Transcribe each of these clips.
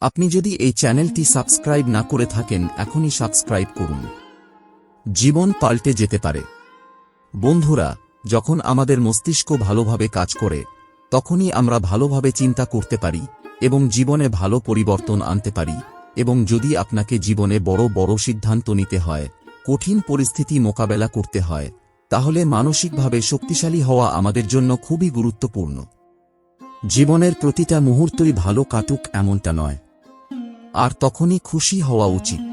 আপনি যদি এই চ্যানেলটি সাবস্ক্রাইব না করে থাকেন, এখনই সাবস্ক্রাইব করুন। জীবন পাল্টে যেতে পারে। বন্ধুরা, যখন আমাদের মস্তিষ্ক ভালোভাবে কাজ করে, তখনই আমরা ভালোভাবে চিন্তা করতে পারি এবং জীবনে ভালো পরিবর্তন আনতে পারি এবং যদি আপনাকে জীবনে বড় বড় সিদ্ধান্ত নিতে হয়, কঠিন পরিস্থিতি মোকাবেলা করতে হয়, তাহলে মানসিকভাবে শক্তিশালী হওয়া আমাদের জন্য খুবই গুরুত্বপূর্ণ। জীবনের প্রতিটা মুহূর্তই ভালো কাটুক এমনটা নয়। আর তখনই খুশি হওয়া উচিত।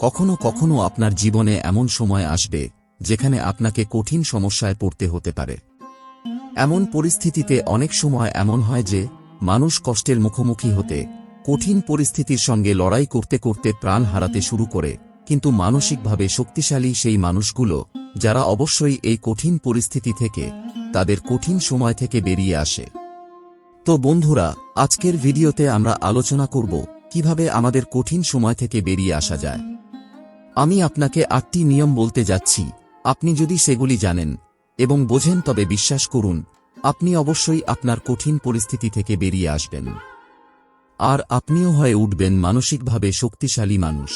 কখনো কখনো আপনার জীবনে এমন সময় আসবে, যেখানে আপনাকে কঠিন সমস্যায় পড়তে হতে পারে। এমন পরিস্থিতিতে অনেক সময় এমন হয় যে, মানুষ কষ্টের মুখোমুখি হতে, কঠিন পরিস্থিতির সঙ্গে লড়াই করতে করতে প্রাণ হারাতে শুরু করে, কিন্তু মানসিকভাবে শক্তিশালী সেই মানুষগুলো, যারা অবশ্যই এই কঠিন পরিস্থিতি থেকে, তাদের কঠিন সময় থেকে বেরিয়ে আসে। তো বন্ধুরা, আজকের ভিডিওতে আমরা আলোচনা করব কীভাবে আমাদের কঠিন সময় থেকে বেরিয়ে আসা যায়? আমি আপনাকে আটটি নিয়ম বলতে যাচ্ছি, আপনি যদি সেগুলি জানেন এবং বোঝেন তবে বিশ্বাস করুন, আপনি অবশ্যই আপনার কঠিন পরিস্থিতি থেকে বেরিয়ে আসবেন। আর আপনিও হয়ে উঠবেন মানসিকভাবে শক্তিশালী মানুষ।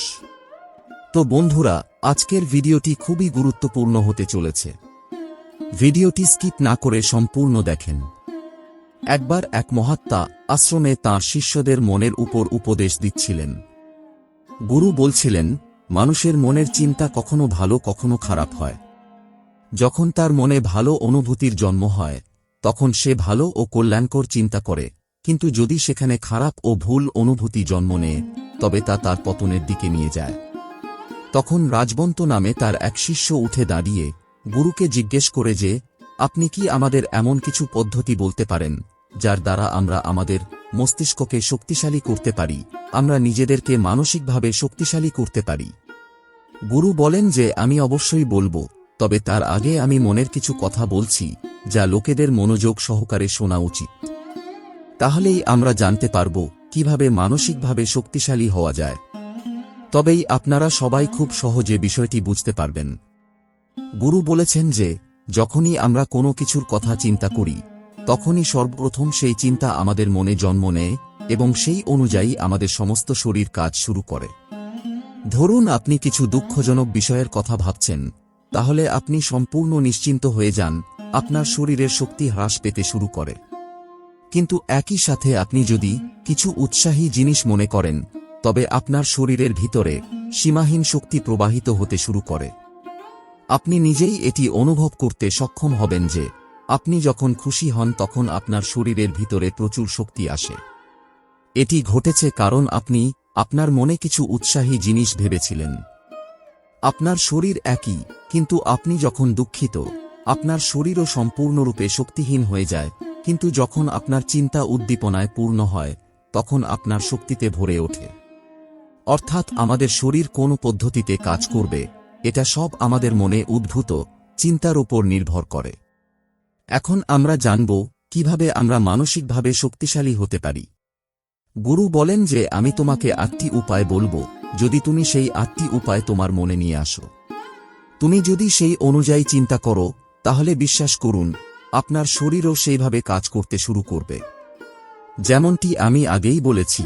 তো বন্ধুরা, আজকের ভিডিওটি খুবই গুরুত্বপূর্ণ হতে চলেছে। ভিডিওটি স্কিপ না করে সম্পূর্ণ দেখেন। একবার এক মহাত্মা আশ্রমে তাঁর শিষ্যদের মনের উপর উপদেশ দিচ্ছিলেন। গুরু বলছিলেন, মানুষের মনের চিন্তা কখনো ভালো, কখনো খারাপ হয়। যখন তার মনে ভালো অনুভূতির জন্ম হয়, তখন সে ভালো ও কল্যাণকর চিন্তা করে। কিন্তু যদি সেখানে খারাপ ও ভুল অনুভূতি জন্ম নেয়, তবে তা তার পতনের দিকে নিয়ে যায়। তখন রাজবন্ত নামে তার এক শিষ্য উঠে দাঁড়িয়ে গুরুকে জিজ্ঞেস করে যে, আপনি কি আমাদের এমন কিছু পদ্ধতি বলতে পারেন? যার দ্বারা আমরা আমাদের মস্তিষ্ককে শক্তিশালী করতে পারি, আমরা নিজেদেরকে মানসিকভাবে শক্তিশালী করতে পারি। গুরু বলেন যে, আমি অবশ্যই বলব, তবে তার আগে আমি মনের কিছু কথা বলছি, যা লোকেদের মনোযোগ সহকারে শোনা উচিত। তাহলেই আমরা জানতে পারব, কীভাবে মানসিকভাবে শক্তিশালী হওয়া যায়। তবেই আপনারা সবাই খুব সহজে বিষয়টি বুঝতে পারবেন। গুরু বলেছেন যে, যখনই আমরা কোনো কিছুর কথা চিন্তা করি তখনই সর্বপ্রথম সেই চিন্তা আমাদের মনে জন্ম নেয় এবং সেই অনুযায়ী আমাদের সমস্ত শরীর কাজ শুরু করে। ধরুন আপনি কিছু দুঃখজনক বিষয়ের কথা ভাবছেন, তাহলে আপনি সম্পূর্ণ নিশ্চিন্ত হয়ে যান, আপনার শরীরের শক্তি হ্রাস পেতে শুরু করে। কিন্তু একই সাথে আপনি যদি কিছু উৎসাহী জিনিস মনে করেন, তবে আপনার শরীরের ভিতরে সীমাহীন শক্তি প্রবাহিত হতে শুরু করে। আপনি নিজেই এটি অনুভব করতে সক্ষম হবেন যে আপনি যখন খুশি হন তখন আপনার শরীরের ভিতরে প্রচুর শক্তি আসে। এটি ঘটেছে কারণ আপনি আপনার মনে কিছু উৎসাহী জিনিস ভেবেছিলেন। আপনার শরীর একই, কিন্তু আপনি যখন দুঃখিত, আপনার শরীরও সম্পূর্ণরূপে শক্তিহীন হয়ে যায়, কিন্তু যখন আপনার চিন্তা উদ্দীপনায় পূর্ণ হয়, তখন আপনার শক্তিতে ভরে ওঠে। অর্থাৎ আমাদের শরীর কোন পদ্ধতিতে কাজ করবে, এটা সব আমাদের মনে উদ্ভূত, চিন্তার উপর নির্ভর করে। এখন আমরা জানব কীভাবে আমরা মানসিকভাবে শক্তিশালী হতে পারি। গুরু বলেন যে, আমি তোমাকে আটটি উপায় বলব, যদি তুমি সেই আটটি উপায় তোমার মনে নিয়ে আসো। তুমি যদি সেই অনুযায়ী চিন্তা করো, তাহলে বিশ্বাস করুন, আপনার শরীরও সেইভাবে কাজ করতে শুরু করবে। যেমনটি আমি আগেই বলেছি।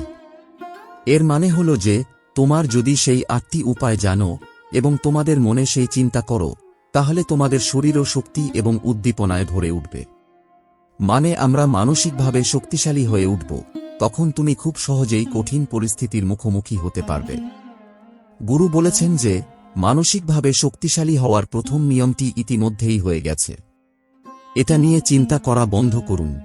এর মানে হল যে, তোমার যদি সেই আটটি উপায় জানো এবং তোমাদের মনে সেই চিন্তা করো তাহলে তোমাদের শরীরও শক্তি এবং উদ্দীপনায় ভরে উঠবে। মানে আমরা মানসিকভাবে শক্তিশালী হয়ে উঠব, তখন তুমি খুব সহজেই কঠিন পরিস্থিতির মুখোমুখি হতে পারবে। গুরু বলেছেন যে, মানসিকভাবে শক্তিশালী হওয়ার প্রথম নিয়মটি ইতিমধ্যেই হয়ে গেছে। এটা নিয়ে চিন্তা করা বন্ধ করুন।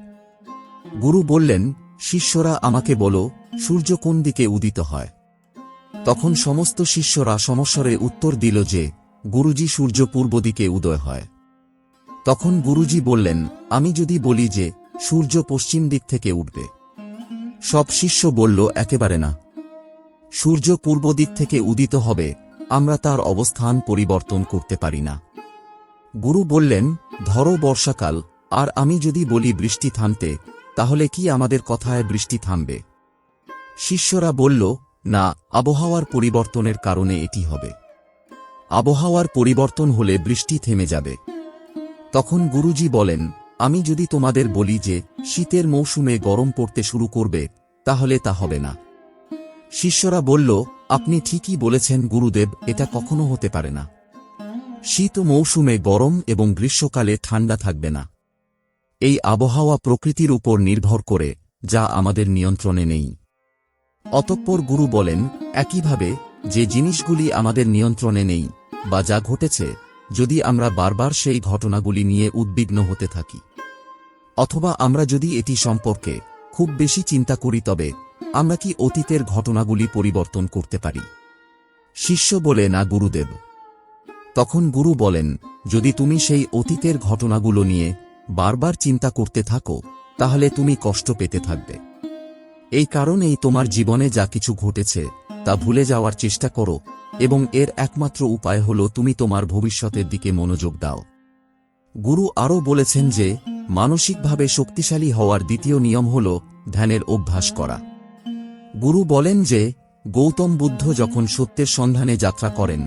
গুরু বললেন, শিষ্যরা আমাকে বলো, সূর্য কোন দিকে উদিত হয়? তখন সমস্ত শিষ্যরা সমস্বরে উত্তর দিল যে গুরুজি সূর্য পূর্ব দিকে উদয় হয়। তখন গুরুজি বললেন, আমি যদি বলি যে, সূর্য পশ্চিম দিক থেকে উঠবে। সব শিষ্য বলল, একেবারে না। সূর্য পূর্ব দিক থেকে উদিত হবে, আমরা তার অবস্থান পরিবর্তন করতে পারি না। গুরু বললেন, ধরো বর্ষাকাল, আর আমি যদি বলি বৃষ্টি থামতে, তাহলে কি আমাদের কথায় বৃষ্টি থামবে? শিষ্যরা বলল, না, আবহাওয়ার পরিবর্তনের কারণে এটি হবে। আবহাওয়ার পরিবর্তন হলে বৃষ্টি থেমে যাবে। তখন গুরুজি বলেন, আমি যদি তোমাদের বলি যে শীতের মৌসুমে গরম পড়তে শুরু করবে, তাহলে তা হবে না। শিষ্যরা বলল, আপনি ঠিকই বলেছেন গুরুদেব, এটা কখনো হতে পারে না। শীত মৌসুমে গরম এবং গ্রীষ্মকালে ঠান্ডা থাকবে না। এই আবহাওয়া প্রকৃতির উপর নির্ভর করে, যা আমাদের নিয়ন্ত্রণে নেই। অতঃপর গুরু বলেন, একইভাবে, যে জিনিসগুলি আমাদের নিয়ন্ত্রণে নেই বা যা ঘটেছে, যদি আমরা বারবার সেই ঘটনাগুলি নিয়ে উদ্বিগ্ন হতে থাকি। অথবা আমরা যদি এটি সম্পর্কে খুব বেশি চিন্তা করি, তবে আমরা কি অতীতের ঘটনাগুলি পরিবর্তন করতে পারি? শিষ্য বলে, না, গুরুদেব। তখন গুরু বলেন, যদি তুমি সেই অতীতের ঘটনাগুলো নিয়ে বারবার চিন্তা করতে থাকো, তাহলে তুমি কষ্ট পেতে থাকবে। এই কারণেই তোমার জীবনে যা কিছু ঘটেছে তা ভুলে যাওয়ার চেষ্টা করো, এবং এর একমাত্র উপায় হল তুমি তোমার ভবিষ্যতের দিকে মনোযোগ দাও। গুরু আরও বলেছেন যে, মানসিকভাবে শক্তিশালী হওয়ার দ্বিতীয় নিয়ম হল ধ্যানের অভ্যাস করা। গুরু বলেন যে, গৌতম বুদ্ধ যখন সত্যের সন্ধানে যাত্রা করেন,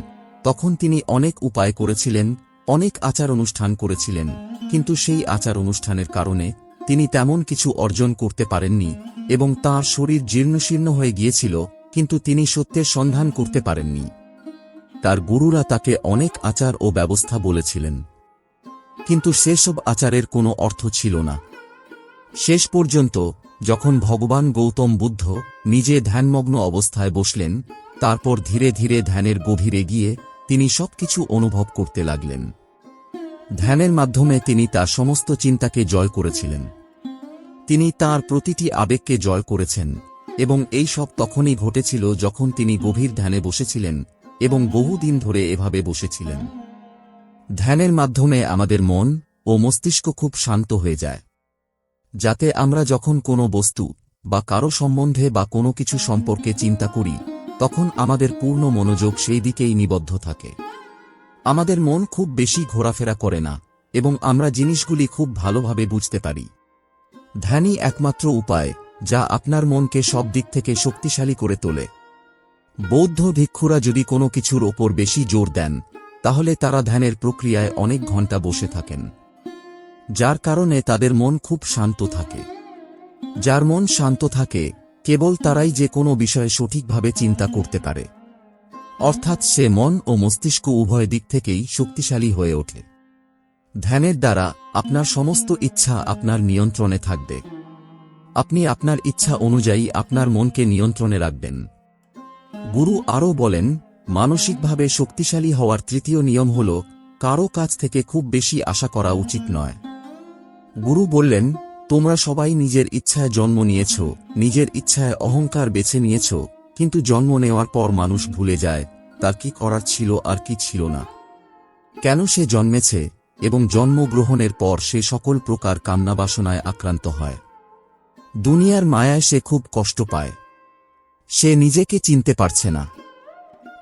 তখন তিনি অনেক উপায় করেছিলেন, অনেক আচার অনুষ্ঠান করেছিলেন, কিন্তু সেই আচার অনুষ্ঠানের কারণে তিনি তেমন কিছু অর্জন করতে পারেননি, এবং তাঁর শরীর জীর্ণশীর্ণ হয়ে গিয়েছিল কিন্তু তিনি সত্যের সন্ধান করতে পারেননি। তার গুরুরা তাকে অনেক আচার ও ব্যবস্থা বলেছিলেন। কিন্তু সেসব আচারের কোনো অর্থ ছিল না। শেষ পর্যন্ত, যখন ভগবান গৌতম বুদ্ধ নিজে ধ্যানমগ্ন অবস্থায় বসলেন, তারপর ধীরে ধীরে ধ্যানের গভীরে গিয়ে তিনি সবকিছু অনুভব করতে লাগলেন। ধ্যানের মাধ্যমে তিনি তার সমস্ত চিন্তাকে জয় করেছিলেন। তিনি তার প্রতিটি আবেগকে জয় করেছেন। এবং এই সব তখনই ঘটেছিল যখন তিনি গভীর ধ্যানে বসেছিলেন এবং বহুদিন ধরে এভাবে বসেছিলেন। ধ্যানের মাধ্যমে আমাদের মন ও মস্তিষ্ক খুব শান্ত হয়ে যায়। যাতে আমরা যখন কোনো বস্তু বা কারও সম্বন্ধে বা কোনো কিছু সম্পর্কে চিন্তা করি, তখন আমাদের পূর্ণ মনোযোগ সেই দিকেই নিবদ্ধ থাকে। আমাদের মন খুব বেশি ঘোরাফেরা করে না এবং আমরা জিনিসগুলি খুব ভালোভাবে বুঝতে পারি। ধ্যানই একমাত্র উপায় যা আপনার মনকে সব দিক থেকে শক্তিশালী করে তোলে। বৌদ্ধ ভিক্ষুরা যদি কোনো কিছুর ওপর বেশি জোর দেন, তাহলে তারা ধ্যানের প্রক্রিয়ায় অনেক ঘণ্টা বসে থাকেন। যার কারণে তাদের মন খুব শান্ত থাকে। যার মন শান্ত থাকে, কেবল তারাই যে কোনো বিষয়ে সঠিকভাবে চিন্তা করতে পারে। অর্থাৎ সে মন ও মস্তিষ্ক উভয় দিক থেকেই শক্তিশালী হয়ে ওঠে। ধ্যানের দ্বারা আপনার সমস্ত ইচ্ছা আপনার নিয়ন্ত্রণে থাকবে। আপনি আপনার ইচ্ছা অনুযায়ী আপনার মনকে নিয়ন্ত্রণে রাখবেন। গুরু আরও বলেন, মানসিকভাবে শক্তিশালী হওয়ার তৃতীয় নিয়ম হল, কারও কাছ থেকে খুব বেশি আশা করা উচিত নয়। গুরু বললেন, তোমরা সবাই নিজের ইচ্ছায় জন্ম নিয়েছ, নিজের ইচ্ছায় অহংকার বেছে নিয়েছ, কিন্তু জন্ম নেওয়ার পর মানুষ ভুলে যায়, তার কি করার ছিল আর কি ছিল না। কেন সে জন্মেছে, এবং জন্মগ্রহণের পর সে সকল প্রকার কামনাবাসনায় আক্রান্ত হয়? দুনিয়ার মায়ায় সে খুব কষ্ট পায়। সে নিজেকে চিনতে পারছে না।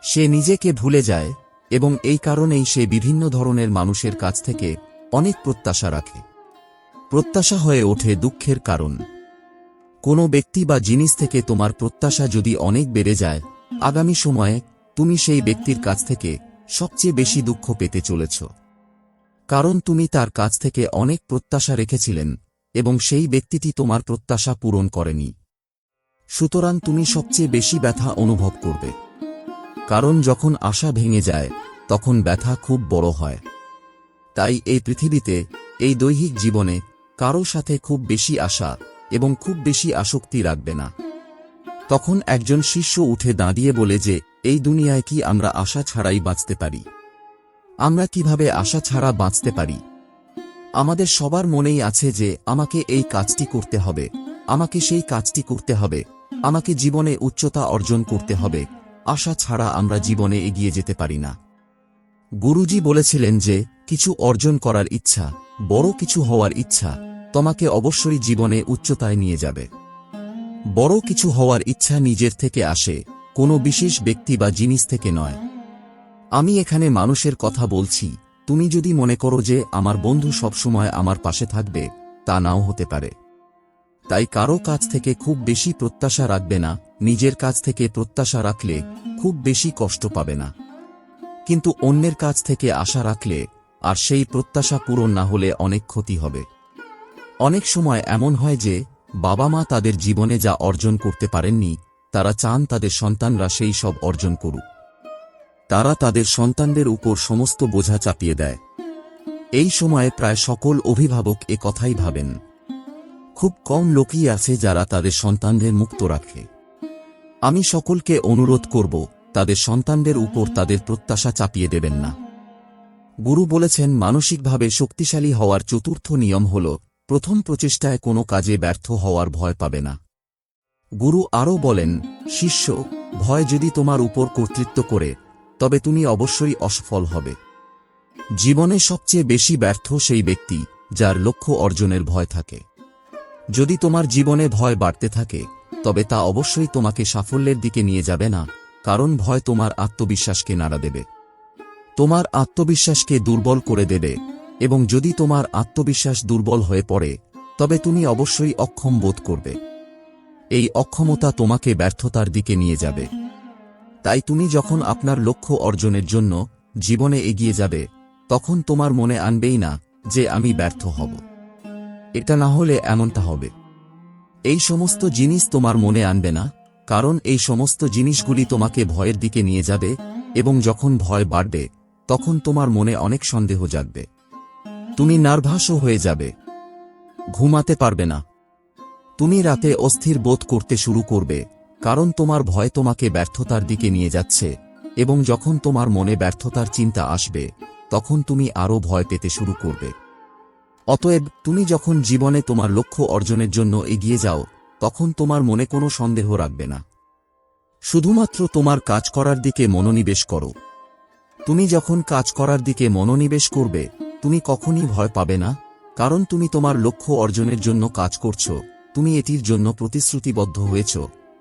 সে নিজেকে ভুলে যায় এবং এই কারণেই সে বিভিন্ন ধরনের মানুষের কাছ থেকে অনেক প্রত্যাশা রাখে। প্রত্যাশা হয়ে ওঠে দুঃখের কারণ। কোনো ব্যক্তি বা জিনিস থেকে তোমার প্রত্যাশা যদি অনেক বেড়ে যায়, আগামী সময়ে তুমি সেই ব্যক্তির কাছ থেকে সবচেয়ে বেশি দুঃখ পেতে চলেছ। কারণ তুমি তার কাছ থেকে অনেক প্রত্যাশা রেখেছিলেন। এবং সেই ব্যক্তিটি তোমার প্রত্যাশা পূরণ করেনি। সুতরাং তুমি সবচেয়ে বেশি ব্যথা অনুভব করবে। কারণ যখন আশা ভেঙে যায়, তখন ব্যথা খুব বড় হয়। তাই এই পৃথিবীতে, এই দৈহিক জীবনে, কারও সাথে খুব বেশি আশা এবং খুব বেশি আসক্তি রাখবে না। তখন একজন শিষ্য উঠে দাঁড়িয়ে বলে যে, এই দুনিয়ায় কি আমরা আশা ছাড়াই বাঁচতে পারি? আমরা কীভাবে আশা ছাড়া বাঁচতে পারি? আমাদের সবার মনেই আছে যে, আমাকে এই কাজটি করতে হবে। আমাকে সেই কাজটি করতে হবে। আমাকে জীবনে উচ্চতা অর্জন করতে হবে। আশা ছাড়া আমরা জীবনে এগিয়ে যেতে পারি না। গুরুজি বলেছিলেন যে, কিছু অর্জন করার ইচ্ছা, বড় কিছু হওয়ার ইচ্ছা, তোমাকে অবশ্যই জীবনে উচ্চতায় নিয়ে যাবে। বড় কিছু হওয়ার ইচ্ছা নিজের থেকে আসে, কোনো বিশেষ ব্যক্তি বা জিনিস থেকে নয়। আমি এখানে মানুষের কথা বলছি তুমি যদি মনে করো যে আমার বন্ধু সবসময় আমার পাশে থাকবে, তা নাও হতে পারে। তাই কারও কাছ থেকে খুব বেশি প্রত্যাশা রাখবে না, নিজের কাছ থেকে প্রত্যাশা রাখলে খুব বেশি কষ্ট পাবে না। কিন্তু অন্যের কাছ থেকে আশা রাখলে আর সেই প্রত্যাশা পূরণ না হলে অনেক ক্ষতি হবে। অনেক সময় এমন হয় যে বাবা মা তাদের জীবনে যা অর্জন করতে পারেননি, তারা চান তাদের সন্তানরা সেই সব অর্জন করুক। তারা তাদের সন্তানদের উপর সমস্ত বোঝা চাপিয়ে দেয়। এই সময়ে প্রায় সকল অভিভাবক এ কথাই ভাবেন। খুব কম লোকই আছে যারা তাদের সন্তানদের মুক্ত রাখে। আমি সকলকে অনুরোধ করব, তাদের সন্তানদের উপর তাদের প্রত্যাশা চাপিয়ে দেবেন না। গুরু বলেছেন, মানসিকভাবে শক্তিশালী হওয়ার চতুর্থ নিয়ম হল, প্রথম প্রচেষ্টায় কোনো কাজে ব্যর্থ হওয়ার ভয় পাবে না। গুরু আরও বলেন, শিষ্য, ভয় যদি তোমার উপর কর্তৃত্ব করে তবে তুমি অবশ্যই অসফল হবে। জীবনে সবচেয়ে বেশি ব্যর্থ সেই ব্যক্তি, যার লক্ষ্য অর্জনের ভয় থাকে। যদি তোমার জীবনে ভয় বাড়তে থাকে, তবে তা অবশ্যই তোমাকে সাফল্যের দিকে নিয়ে যাবে না, কারণ ভয় তোমার আত্মবিশ্বাসকে নাড়া দেবে। তোমার আত্মবিশ্বাসকে দুর্বল করে দেবে, এবং যদি তোমার আত্মবিশ্বাস দুর্বল হয়ে পড়ে, তবে তুমি অবশ্যই অক্ষম বোধ করবে। এই অক্ষমতা তোমাকে ব্যর্থতার দিকে নিয়ে যাবে। তাই তুমি যখন আপনার লক্ষ্য অর্জনের জন্য জীবনে এগিয়ে যাবে, তখন তোমার মনে আনবেই না যে আমি ব্যর্থ হব। এটা না হলে এমনটা হবে। এই সমস্ত জিনিস তোমার মনে আনবে না, কারণ এই সমস্ত জিনিসগুলি তোমাকে ভয়ের দিকে নিয়ে যাবে এবং যখন ভয় বাড়বে, তখন তোমার মনে অনেক সন্দেহ জাগবে। তুমি নার্ভাসও হয়ে যাবে। ঘুমাতে পারবে না। তুমি রাতে অস্থির বোধ করতে শুরু করবে। কারণ তোমার ভয় তোমাকে ব্যর্থতার দিকে নিয়ে যাচ্ছে, এবং যখন তোমার মনে ব্যর্থতার চিন্তা আসবে, তখন তুমি আরও ভয় পেতে শুরু করবে। অতএব, তুমি যখন জীবনে তোমার লক্ষ্য অর্জনের জন্য এগিয়ে যাও, তখন তোমার মনে কোনো সন্দেহ রাখবে না। শুধুমাত্র তোমার কাজ করার দিকে মনোনিবেশ করো। তুমি যখন কাজ করার দিকে মনোনিবেশ করবে, তুমি কখনই ভয় পাবে না, কারণ তুমি তোমার লক্ষ্য অর্জনের জন্য কাজ করছ, তুমি এটির জন্য প্রতিশ্রুতিবদ্ধ হয়েছ।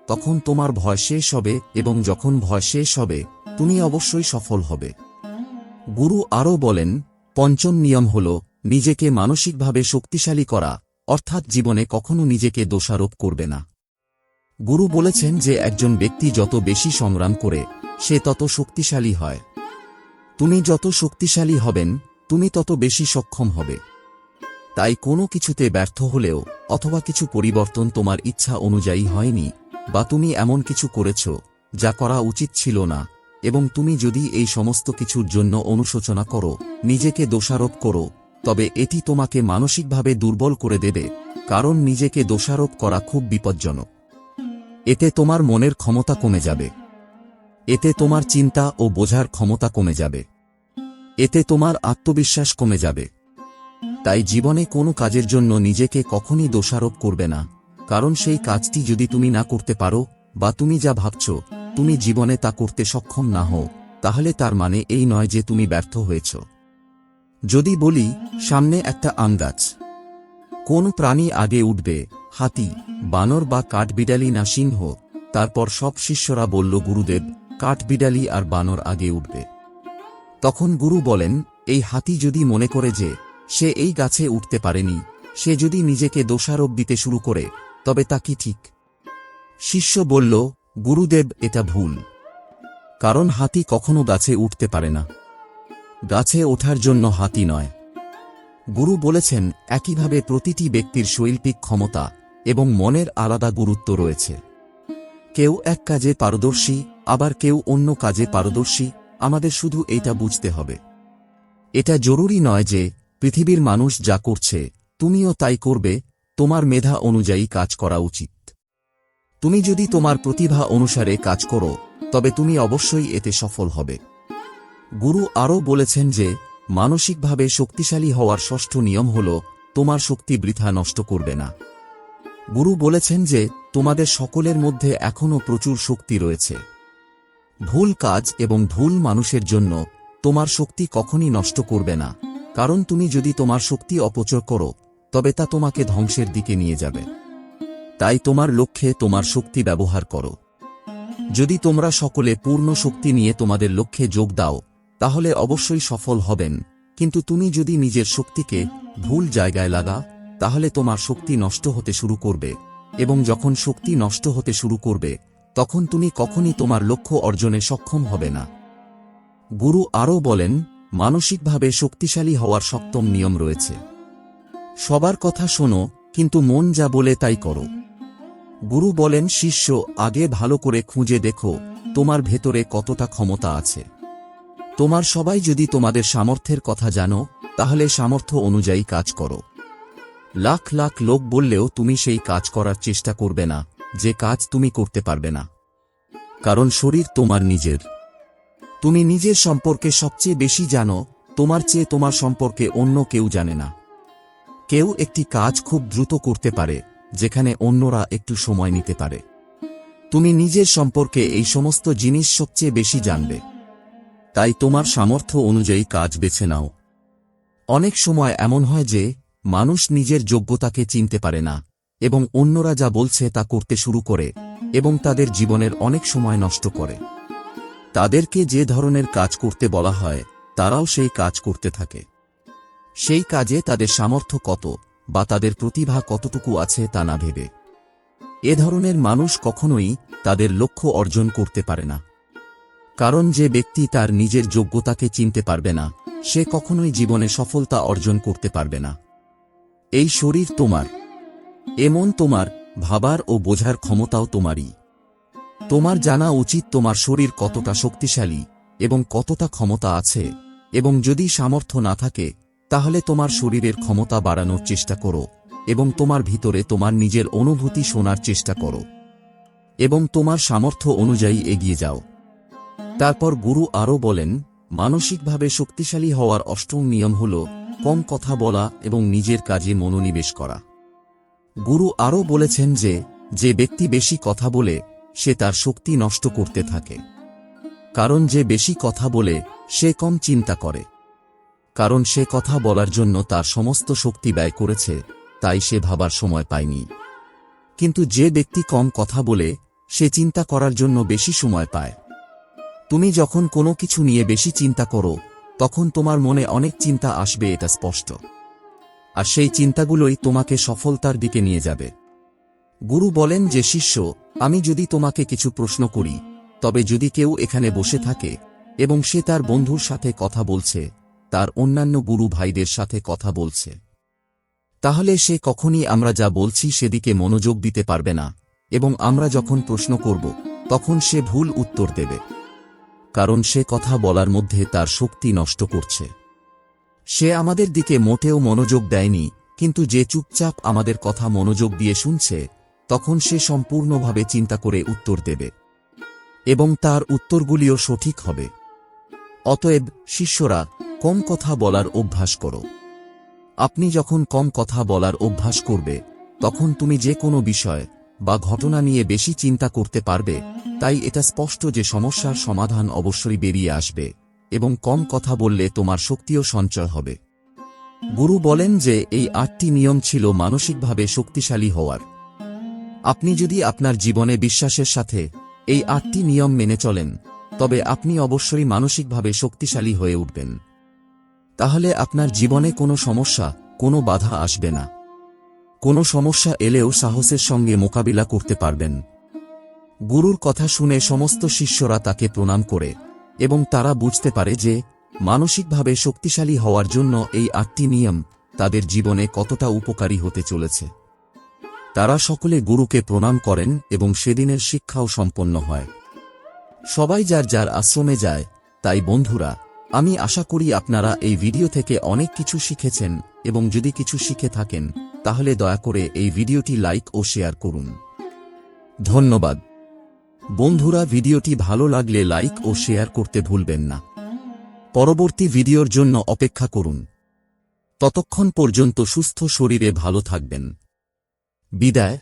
তখন তোমার ভয় শেষ হবে এবং যখন ভয় শেষ হবে, তুমি অবশ্যই সফল হবে। গুরু আরও বলেন, পঞ্চম নিয়ম হল, নিজেকে মানসিকভাবে শক্তিশালী করা, অর্থাৎ জীবনে কখনো নিজেকে দোষারোপ করবে না। গুরু বলেছেন যে একজন ব্যক্তি যত বেশি সংগ্রাম করে, সে তত শক্তিশালী হয়। তুমি যত শক্তিশালী হবেন, তুমি তত বেশি সক্ষম হবে। তাই কোনো কিছুতে ব্যর্থ হলেও, অথবা কিছু পরিবর্তন তোমার ইচ্ছা অনুযায়ী হয়নি বা তুমি এমন কিছু করেছ, যা করা উচিত ছিল না, এবং তুমি যদি এই সমস্ত কিছুর জন্য অনুশোচনা করো, নিজেকে দোষারোপ করো, তবে এটি তোমাকে মানসিকভাবে দুর্বল করে দেবে, কারণ নিজেকে দোষারোপ করা খুব বিপজ্জনক। এতে তোমার মনের ক্ষমতা কমে যাবে। এতে তোমার চিন্তা ও বোঝার ক্ষমতা কমে যাবে। এতে তোমার আত্মবিশ্বাস কমে যাবে। তাই জীবনে কোনো কাজের জন্য নিজেকে কখনই দোষারোপ করবে না। কারণ সেই কাজটি যদি তুমি না করতে পারো, বা তুমি যা ভাবছ, তুমি জীবনে তা করতে সক্ষম না হও, তাহলে তার মানে এই নয় যে তুমি ব্যর্থ হয়েছ। যদি বলি, সামনে একটা আম গাছ কোন প্রাণী আগে উঠবে, হাতি, বানর বা কাঠবিড়ালি না সিংহ? তারপর সব শিষ্যরা বলল, গুরুদেব, কাঠবিড়ালি আর বানর আগে উঠবে। তখন গুরু বলেন, এই হাতি যদি মনে করে যে, সে এই গাছে উঠতে পারেনি, সে যদি নিজেকে দোষারোপ দিতে শুরু করে তবে তা কি ঠিক? শিষ্য বলল, গুরুদেব, এটা ভুল। কারণ হাতি কখনো গাছে উঠতে পারে না। গাছে ওঠার জন্য হাতি নয়। গুরু বলেছেন, একইভাবে প্রতিটি ব্যক্তির শৈল্পিক ক্ষমতা এবং মনের আলাদা গুরুত্ব রয়েছে। কেউ এক কাজে পারদর্শী, আবার কেউ অন্য কাজে পারদর্শী, আমাদের শুধু এটা বুঝতে হবে। এটা জরুরি নয় যে, পৃথিবীর মানুষ যা করছে, তুমিও তাই করবে তোমার মেধা অনুযায়ী কাজ করা উচিত। তুমি যদি তোমার প্রতিভা অনুসারে কাজ করো, তবে তুমি অবশ্যই এতে সফল হবে। গুরু আরও বলেছেন যে, মানসিকভাবে শক্তিশালী হওয়ার ষষ্ঠ নিয়ম হল, তোমার শক্তি বৃথা নষ্ট করবে না। গুরু বলেছেন যে, তোমাদের সকলের মধ্যে এখনও প্রচুর শক্তি রয়েছে। ভুল কাজ এবং ভুল মানুষের জন্য, তোমার শক্তি কখনই নষ্ট করবে না, কারণ তুমি যদি তোমার শক্তি অপচয় করো তবে তা তোমাকে ধ্বংসের দিকে নিয়ে যাবে। তাই তোমার লক্ষ্যে তোমার শক্তি ব্যবহার করো। যদি তোমরা সকলে পূর্ণ শক্তি নিয়ে তোমাদের লক্ষ্যে যোগ দাও, তাহলে অবশ্যই সফল হবেন। কিন্তু তুমি যদি নিজের শক্তিকে ভুল জায়গায় লাগা, তাহলে তোমার শক্তি নষ্ট হতে শুরু করবে। এবং যখন শক্তি নষ্ট হতে শুরু করবে, তখন তুমি কখনই তোমার লক্ষ্য অর্জনে সক্ষম হবে না। গুরু আরও বলেন, মানসিকভাবে শক্তিশালী হওয়ার সপ্তম নিয়ম রয়েছে। সবার কথা শোনো, কিন্তু মন যা বলে তাই করো। গুরু বলেন, শিষ্য, আগে ভালো করে খুঁজে দেখো, তোমার ভেতরে কতটা ক্ষমতা আছে। তোমার সবাই যদি তোমাদের সামর্থ্যের কথা জানো, তাহলে সামর্থ্য অনুযায়ী কাজ করো। লাখ লাখ লোক বললেও তুমি সেই কাজ করার চেষ্টা করবে না, যে কাজ তুমি করতে পারবে না। কারণ শরীর তোমার নিজের। তুমি নিজের সম্পর্কে সবচেয়ে বেশি জানো, তোমার চেয়ে তোমার সম্পর্কে অন্য কেউ জানে না। কেউ একটি কাজ খুব দ্রুত করতে পারে, যেখানে অন্যরা একটু সময় নিতে পারে। তুমি নিজের সম্পর্কে এই সমস্ত জিনিস সবচেয়ে বেশি জানবে। তাই তোমার সামর্থ্য অনুযায়ী কাজ বেছে নাও। অনেক সময় এমন হয় যে, মানুষ নিজের যোগ্যতাকে চিনতে পারে না, এবং অন্যরা যা বলছে তা করতে শুরু করে, এবং তাদের জীবনের অনেক সময় নষ্ট করে। তাদেরকে যে ধরনের কাজ করতে বলা হয়, তারাও সেই কাজ করতে থাকে। সেই কাজে তাদের সামর্থ্য কত, বা তাদের প্রতিভা কতটুকু আছে তা না ভেবে। এ ধরনের মানুষ কখনোই তাদের লক্ষ্য অর্জন করতে পারে না। কারণ যে ব্যক্তি তার নিজের যোগ্যতাকে চিনতে পারবে না, সে কখনোই জীবনে সফলতা অর্জন করতে পারবে না। এই শরীর তোমার। এমন তোমার, ভাবার ও বোঝার ক্ষমতাও তোমারই। তোমার জানা উচিত তোমার শরীর কতটা শক্তিশালী এবং কতটা ক্ষমতা আছে, এবং যদি সামর্থ্য না থাকে তাহলে তোমার শরীরের ক্ষমতা বাড়ানোর চেষ্টা করো, এবং তোমার ভিতরে তোমার নিজের অনুভূতি শোনার চেষ্টা করো, এবং তোমার সামর্থ্য অনুযায়ী এগিয়ে যাও। তারপর গুরু আরও বলেন, মানসিকভাবে শক্তিশালী হওয়ার অষ্টম নিয়ম হল কম কথা বলা এবং নিজের কাজে মনোনিবেশ করা। গুরু আরও বলেছেন যে যে ব্যক্তি বেশি কথা বলে, সে তার শক্তি নষ্ট করতে থাকে। কারণ যে বেশি কথা বলে, সে কম চিন্তা করে। কারণ সে কথা বলার জন্য তার সমস্ত শক্তি ব্যয় করেছে, তাই সে ভাবার সময় পায়নি। কিন্তু যে ব্যক্তি কম কথা বলে, সে চিন্তা করার জন্য বেশি সময় পায়। তুমি যখন কোনো কিছু নিয়ে বেশি চিন্তা করো, তখন তোমার মনে অনেক চিন্তা আসবে, এটা স্পষ্ট। আর সেই চিন্তাগুলোই তোমাকে সফলতার দিকে নিয়ে যাবে। গুরু বলেন যে, শিষ্য, আমি যদি তোমাকে কিছু প্রশ্ন করি, তবে যদি কেউ এখানে বসে থাকে এবং সে তার বন্ধুর সাথে কথা বলছে তার অন্যান্য গুরু ভাইদের সাথে কথা বলছে। তাহলে সে কখনই আমরা যা বলছি সেদিকে মনোযোগ দিতে পারবে না, এবং আমরা যখন প্রশ্ন করব, তখন সে ভুল উত্তর দেবে। কারণ সে কথা বলার মধ্যে তার শক্তি নষ্ট করছে। সে আমাদের দিকে মোটেও মনোযোগ দেয়নি, কিন্তু যে চুপচাপ আমাদের কথা মনোযোগ দিয়ে শুনছে, তখন সে সম্পূর্ণভাবে চিন্তা করে উত্তর দেবে। এবং তার উত্তরগুলিও সঠিক হবে। অতএব, শিষ্যরা কম কথা বলার অভ্যাস করো। আপনি যখন কম কথা বলার অভ্যাস করবে, তখন তুমি যে কোনো বিষয় বা ঘটনা নিয়ে বেশি চিন্তা করতে পারবে, তাই এটা স্পষ্ট যে সমস্যার সমাধান অবশ্যই বেরিয়ে আসবে এবং কম কথা বললে তোমার শক্তিও সঞ্চয় হবে। গুরু বলেন যে এই আটটি নিয়ম ছিল মানসিকভাবে শক্তিশালী হওয়ার। আপনি যদি আপনার জীবনে বিশ্বাসের সাথে এই আটটি নিয়ম মেনে চলেন, তবে আপনি অবশ্যই মানসিকভাবে শক্তিশালী হয়ে উঠবেন। তাহলে আপনার জীবনে কোনো সমস্যা, কোনো বাধা আসবে না। কোনো সমস্যা এলেও সাহসের সঙ্গে মোকাবিলা করতে পারবেন। গুরুর কথা শুনে সমস্ত শিষ্যরা তাকে প্রণাম করে এবং তারা বুঝতে পারে যে, মানসিকভাবে শক্তিশালী হওয়ার জন্য এই আটটি নিয়ম তাদের জীবনে কতটা উপকারী হতে চলেছে। তারা সকলে গুরুকে প্রণাম করেন এবং সেদিনের শিক্ষাও সম্পন্ন হয়। সবাই যার যার আশ্রমে যায়, তাই বন্ধুরা আমি আশা করি আপনারা এই ভিডিও থেকে অনেক কিছু শিখেছেন এবং যদি কিছু শিখে থাকেন, তাহলে দয়া করে এই ভিডিওটি লাইক ও শেয়ার করুন। ধন্যবাদ। বন্ধুরা, ভিডিওটি ভালো লাগলে লাইক ও শেয়ার করতে ভুলবেন না। পরবর্তী ভিডিওর জন্য অপেক্ষা করুন। ততক্ষণ পর্যন্ত সুস্থ শরীরে ভালো থাকবেন। বিদায়।